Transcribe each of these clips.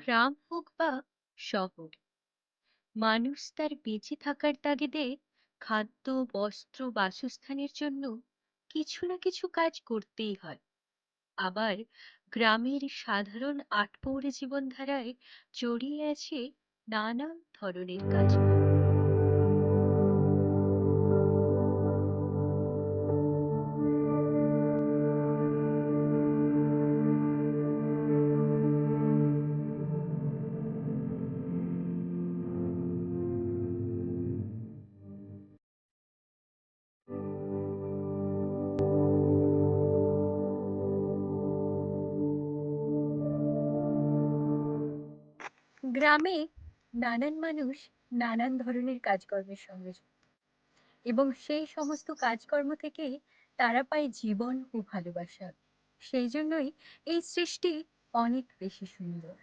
গ্রাম হোক বা শহর মানুষ তার বেঁচে থাকার তাগিদে খাদ্য, বস্ত্র, বাসস্থানের জন্য কিছু না কিছু কাজ করতেই হয়। আবার গ্রামের সাধারণ আটপৌরে জীবনধারায় জড়িয়ে আছে নানান ধরনের কাজ। গ্রামে নানান মানুষ নানান ধরনের কাজকর্মের সঙ্গে এবং সেই সমস্ত কাজকর্ম থেকে তারা পায় জীবন ও ভালোবাসা। সেই জন্যই এই সৃষ্টি অনেক বেশি সুন্দর।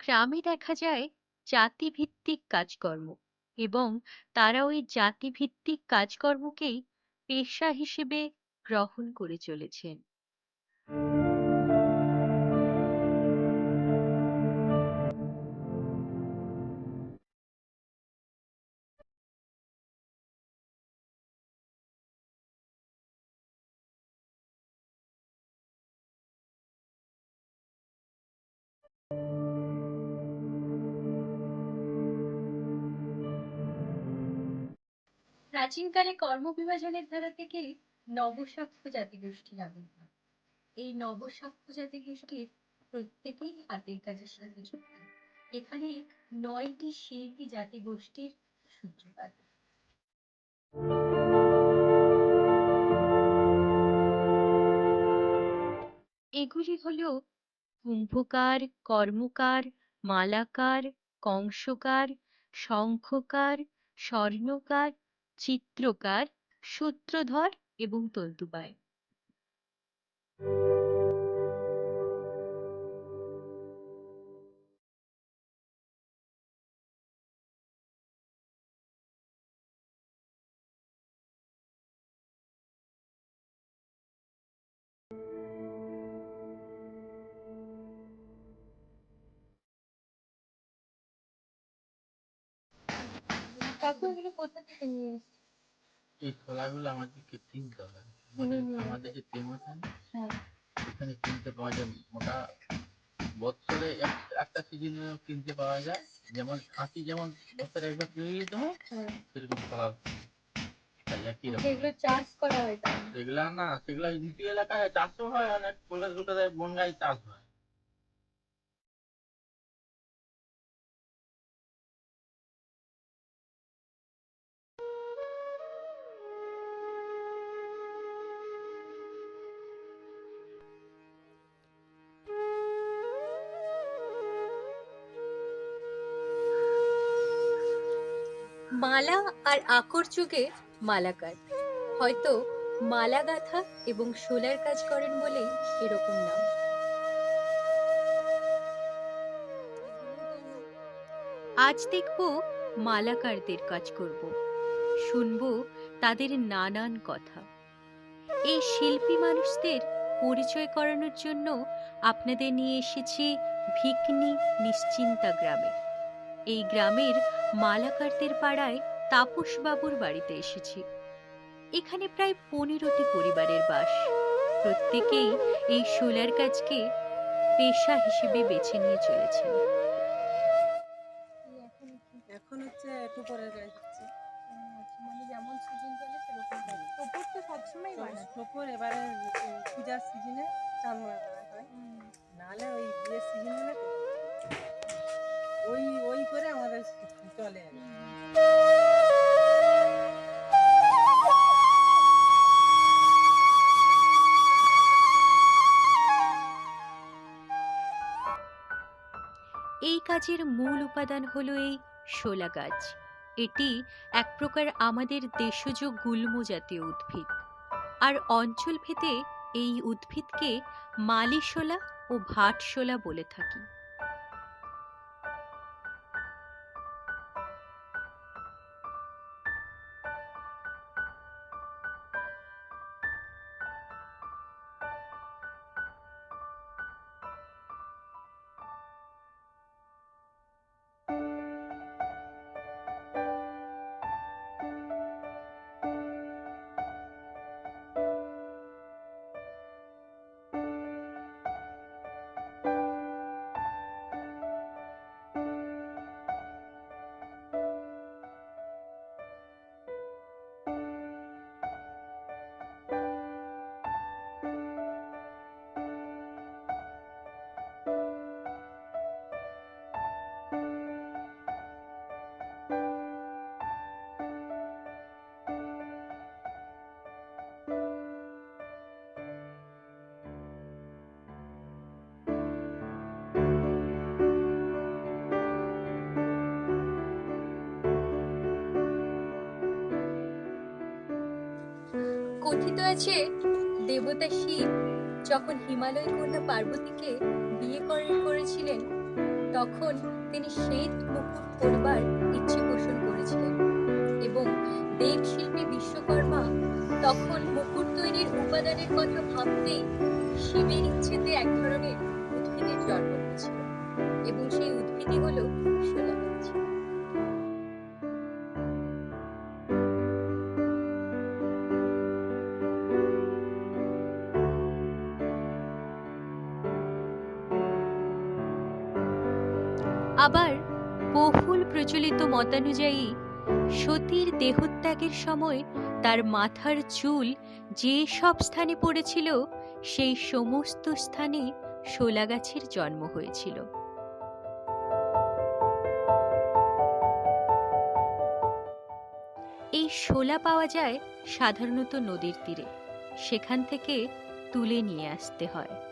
গ্রামে দেখা যায় জাতিভিত্তিক কাজকর্ম এবং তারা ওই জাতিভিত্তিক কাজকর্মকেই পেশা হিসেবে গ্রহণ করে চলেছেন। প্রাচীনকালে কর্মবিভাজনের ধারা থেকে নবসাক্ষ্য জাতিগোষ্ঠীর আবির্ভাব এই নবসাক্ষ্য জাতিগোষ্ঠীর প্রত্যেকেই হাতের কাজের সাথে যুক্ত। এখানে নয়টি শিল্পী জাতিগোষ্ঠীর সূত্রপাত। এগুলি হল কুম্ভকার, কর্মকার, মালাকার, কংসকার, শঙ্খকার, স্বর্ণকার, চিত্রকার, সূত্রধর এবং তন্তুবায় কাকু এগুলো কোথা থেকে নিয়ে এসেছে এই খোলাগুলো আমাদেরকে কিনতে হয় হুম। আমাদের যে টিম আছে। হ্যাঁ। এখানে কিনতে পাওয়া যায় মোটা বছরে এক- একটা সিজনে কিনতে পাওয়া যায়। যেমন খাঁটি যেমন বছরে একবার কিনে নিতে হয় হ্যাঁ। সেরকম হয় না? সেগুলা না সেগুলা নিচু এলাকায় চাষও হয় অনেক কলকাতায় বনগাই চাষ হয়। মালা আর আকর যুগে মালাকার। হয়তো মালা গাঁথা এবং শোলার কাজ করেন বলেই এরকম নাম। আজ দেখব মালাকারদের কাজ করব। শুনব তাদের নানান কথা। এই শিল্পী মানুষদের পরিচয় করানোর জন্য আপনাদের নিয়ে এসেছি ভিকনি নিশ্চিন্তা গ্রামে। এই গ্রামের মালাকারদের পাড়ায় তাপসবাবুর বাড়িতে এসেছি। এখানে প্রায় পনেরোটি পরিবারের বাস। প্রত্যেকেই এই শোলার কাজকে পেশা হিসেবে বেছে নিয়ে চলেছেন। এখন হচ্ছে একটু পরে হচ্ছে। মানে যেমন সিজন চলে সেরকম টোপর তো সবসময় টোপর এবারে উম পূজার সিজনে চাঁদমা হয় নাহলে ওই বিয়ের সিজন ওই ওই করে আমাদের চলে এই কাজের মূল উপাদান হলো এই শোলা গাছ। এটি এক প্রকার আমাদের দেশজ গুল্ম জাতীয় উদ্ভিদ। আর অঞ্চল ভেদে এই উদ্ভিদকে মালিশোলা ও ভাটশোলা বলে থাকি। কথিত আছে, দেবতা শিব যখন হিমালয় কন্যা পার্বতীকে বিয়ে করে, করেছিলেন, তখন তিনি শ্বেত মুকুট পরবার ইচ্ছে পোষণ করেছিলেন এবং দেবশিল্পী বিশ্বকর্মা তখন মুকুট তৈরির উপাদানের কথা ভাবতেই শিবের ইচ্ছেতে এক ধরনের উদ্ভিদের জন্ম হয়েছিল এবং সেই উদ্ভিদই হলো শোলা মতানুযায়ী, সতীর দেহত্যাগের সময় তার মাথার চুল যে সব স্থানে পড়েছিল, সেই সমস্ত স্থানে শোলা গাছের জন্ম হয়েছিল। এই শোলা পাওয়া যায় সাধারণত নদীর তীরে। সেখান থেকে তুলে নিয়ে আসতে হয়।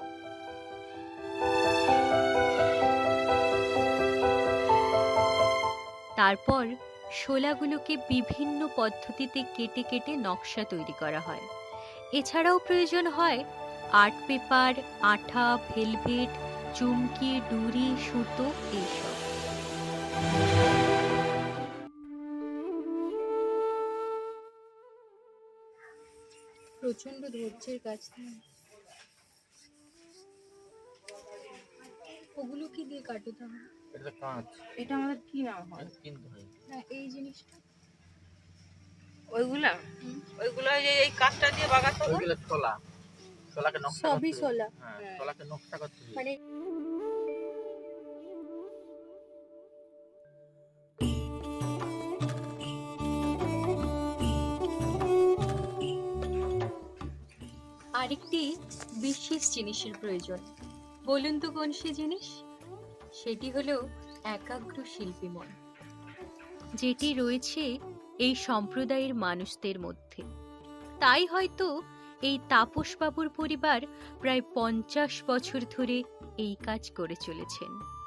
তারপর শোলাগুলোকে বিভিন্ন পদ্ধতিতে কেটে কেটে নকশা তৈরি করা হয়। এছাড়াও প্রয়োজন হয় আর্ট পেপার, আঠা, ভেলভেট, চুমকি, ডুরি, সুতো এইসব। প্রচণ্ড ধৈর্যের কাজ ওগুলো কি দিয়ে কাটো তাহলে? এটা কাঁচ। এটা আমাদের কি নাম হয়? কিনতে হয়। না এই জিনিসটা। ওইগুলা? ওইগুলো ওই যে এই কাঠটা দিয়ে বাগাতে? ওইগুলো ছোলা। ছোলাকে নকশা সবই। শোলা হ্যাঁ হ্যাঁ। ছোলাকে নকশা করতে মানে আরেকটি বিশেষ জিনিসের প্রয়োজন। বলুন তো কোন সে জিনিস? সেটি হলো একাগ্র শিল্পী মন। যেটি রয়েছে এই সম্প্রদায়ের মানুষদের মধ্যে। তাই হয়তো এই তাপসবাবুর পরিবার প্রায় পঞ্চাশ বছর ধরে এই কাজ করে চলেছেন।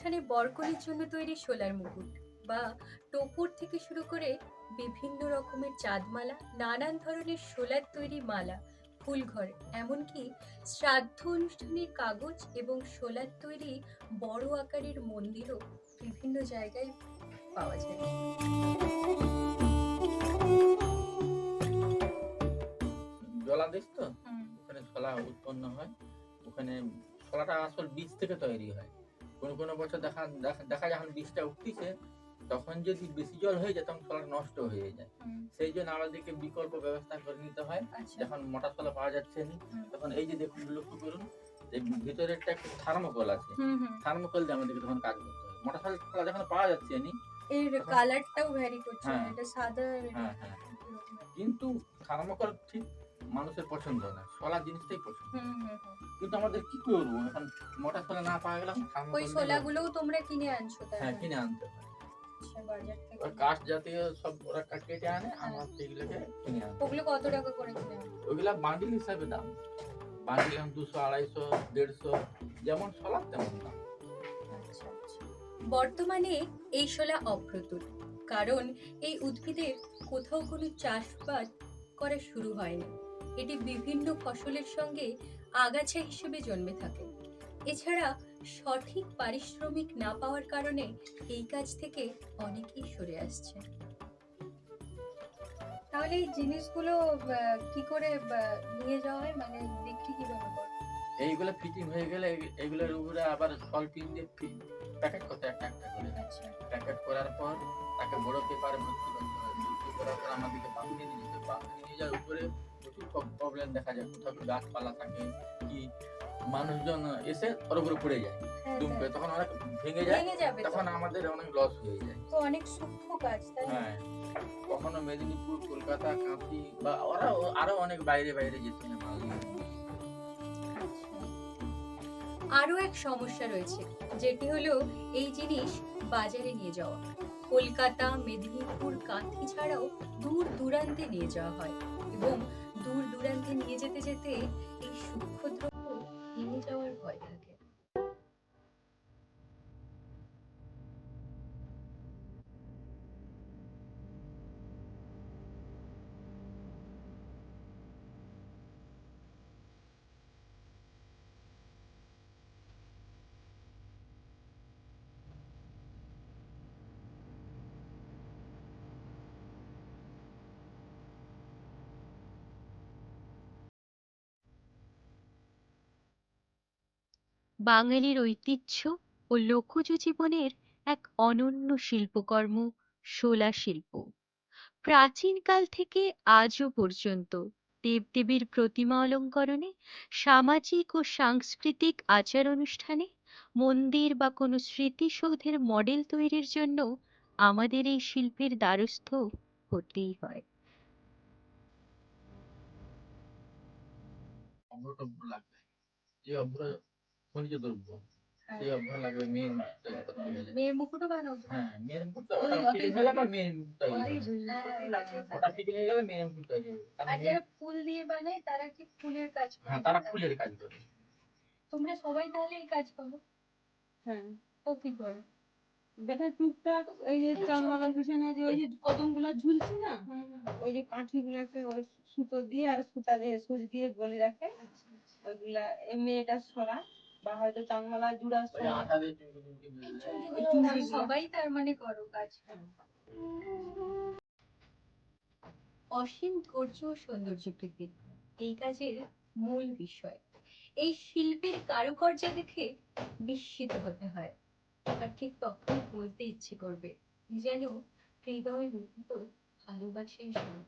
অনুষ্ঠানে বরকনের জন্য তৈরি সোলার মুকুট বা টোপর থেকে শুরু করে বিভিন্ন রকমের চাঁদমালা নানান ধরনের সোলার তৈরি মালা ফুলঘর এমনকি শ্রাদ্ধ অনুষ্ঠানের কাগজ এবং সোলার তৈরি বড় আকারের মন্দিরও বিভিন্ন জায়গায় পাওয়া যায়। জলাদেশ তো? ওখানে ছোলা উৎপন্ন হয়। ওখানে ছোলাটা আসল বীজ থেকে তৈরি হয়। কোনো কোনো বছর দেখা দেখা- যখন বীজটা উঠতেছে তখন যদি বেশি জল হয়ে যায় তখন ছোলাটা নষ্ট হয়ে যায়। সেই জন্য আমাদেরকে বিকল্প ব্যবস্থা করে নিতে হয়। আচ্ছা। যখন মোটা ছোলা পাওয়া যাচ্ছে না তখন এই যে দেখুন লক্ষ্য করুন ভিতরে একটা থার্মোকল আছে। থার্মোকল দিয়ে আমাদেরকে তখন কাজ করতে হয়। মোটা ছোলা যখন পাওয়া যাচ্ছে না এর কালারটাও ভ্যারি করছে হ্যাঁ। এটা সাদা হ্যাঁ হ্যাঁ। কিন্তু থার্মোকল ঠিক মানুষের পছন্দ না ছোলা জিনিসটাই পছন্দ। হুম হুম হুম। কিন্তু আমাদের কি করব? এখন মোটা ছোলা না পাওয়া গেলে thermocol ওই ছোলাগুলোও তোমরা কিনে আনছো তাই হ্যাঁ কিনে আনতে হয় আচ্ছা, কাঠ জাতীয় সব ওরা কেটে আনে আমরা সেগুলোকে কিনে আনতে ওগুলো কত টাকা করে কিনে আনো? বান্ডিল হিসাবে দাম। বান্ডিল এখন দুশো আড়াইশো দেড়শো যেমন ছোলা তেমন দাম। আচ্ছা, আচ্ছা। বর্তমানে এই শোলা অপ্রতুল কারণ এই উদ্ভিদের কোথাও কোনো চাষবাদ করা শুরু হয়নি। এটি বিভিন্ন ফসলের সঙ্গে আগাছা হিসেবে জন্মে থাকে। এছাড়া সঠিক পারিশ্রমিক না পাওয়ার কারণে এই কাজ থেকে অনেকেই সরে আসছে। তাহলে এই জিনিসগুলো কি করে নিয়ে যাওয়া হয়? মানে বিক্রি কীভাবে করে এইগুলো ফিটিং হয়ে গেলে এইগুলোর উপরে আবার সলপিন দিয়ে প্যাকেট করতে একটা একটা করে। আচ্ছা। প্যাকেট করার পর তাকে বড় পেপারে ভর্তি করতে হয়। ভর্তি করার পর আমাদেরকে বাঁকুড়ে নিয়ে যেতে বাঁকুড়ে নিয়ে যাওয়ার উপরে প্রচুর প্রবলেম দেখা যায়। কোথাও গাছপালা থাকে কি মানুষজন এসে ওর উপরে পড়ে যায় হ্যাঁ, দুম করে। হ্যাঁ। তখন অনেক ভেঙে যায়। তখন আমাদের অনেক লস হয়ে যায়। তো অনেক সূক্ষ্ম কাজ তাই হ্যাঁ। কখনো মেদিনীপুর কলকাতা বা ওরা আরও অনেক বাইরে বাইরে যেতে হয়। আরও এক সমস্যা রয়েছে যেটি হলো এই জিনিস বাজারে নিয়ে যাওয়া। কলকাতা মেদিনীপুর কাঁথি ছাড়াও দূর দূরান্তে নিয়ে যাওয়া হয়। এবং দূর দূরান্তে নিয়ে যেতে যেতে এই সূক্ষ্ম দ্রব্য যাওয়ার ভয় থাকে। বাঙালির ঐতিহ্য ও লোকজ জীবনের এক অনন্য শিল্পকর্ম শোলা শিল্প। প্রাচীনকাল থেকে আজও পর্যন্ত দেবদেবীর প্রতিমা অলঙ্করণে, সামাজিক ও সাংস্কৃতিক আচার অনুষ্ঠানে মন্দির বা কোনো স্মৃতিসৌধের মডেল তৈরির জন্য আমাদের এই শিল্পের দ্বারস্থ হতেই হয়। লাগবে। খনিজ দ্রব্য। সেই অভ্র লাগবে মেয়ের মুখ তৈরি করতে গেলে মেয়ের মুকুটও বানাও হ্যাঁ মেয়ের মুখ ওটা ফিটিং হয়ে গেলে মেয়ের মুখ ওটা ফিটিং হয়ে গেলে মেয়ের মুখ তৈরি হবে। কারণ আর যারা ফুল দিয়ে বানায় তারা কি ফুলের কাজ করে? হ্যাঁ তারা ফুলের কাজ করে। তোমরা সবাই তাহলে এই কাজ করো। হ্যাঁ। ও কি করো? দেখা টুকটাক এই যে চালমালার পিছনে যে ওই যে কদমগুলো ঝুলছে না ওই যে কাঠিগুলোকে ওই সুতো দিয়ে আর সুতা দিয়ে সুচ দিয়ে গলে রাখে। ওইগুলা এই মেয়েটা সরা বা হয়তো চাংমালা জুড়া সবাই তার মানে করো কাজ। অসীম ধৈর্য ও সৌন্দর্য প্রকৃতি এই কাজের মূল বিষয়। এই শিল্পের কারুকার্য দেখে বিস্মিত হতে হয়। আর ঠিক তখন বলতে ইচ্ছে করবে যেন হৃদয় মুক্ত ভালোবাসার সুর